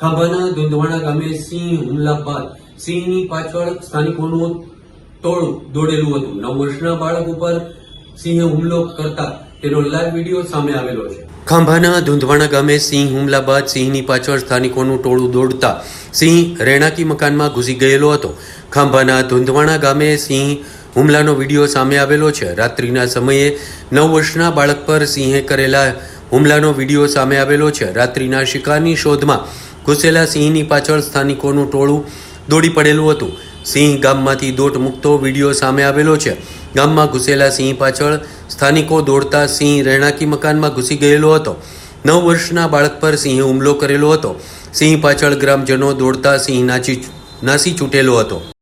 ખાંભાના ધુંધવાણા ગામે સિંહ હુમલા બાદ સિંહની પાછળ સ્થાનિકોનું ટોળું દોડેલું હતું. નવ વર્ષના બાળક ઉપર સિંહે હુમલો કરતા તેનો લાઈવ વીડિયો સામે આવેલો છે. ખાંભાના ધુંધવાણા ગામે સિંહ હુમલા બાદ સિંહની પાછળ સ્થાનિકોનું ટોળું દોડતા સિંહ રહેણાંકી મકાનમાં ઘૂસી ગયેલો હતો. ખાંભાના ધુંધવાણા ગામે સિંહ હુમલાનો વીડિયો સામે આવેલો છે. રાત્રિના સમયે નવ વર્ષના બાળક પર સિંહે કરેલા હુમલાનો વીડિયો સામે આવેલો છે. રાત્રિના શિકારની શોધમાં ઘૂસેલા સિંહની પાછળ સ્થાનિકોનું ટોળું દોડી પડેલું હતું. સિંહ ગામમાંથી દોટ મૂકતો વીડિયો સામે આવેલો છે. ગામમાં ઘૂસેલા સિંહ પાછળ સ્થાનિકો દોડતા સિંહ રહેણાંકી મકાનમાં ઘૂસી ગયેલો હતો. નવ વર્ષના બાળક પર સિંહે હુમલો કરેલો હતો. સિંહ પાછળ ગ્રામજનો દોડતા સિંહ નાચી નાસી છૂટેલો હતો.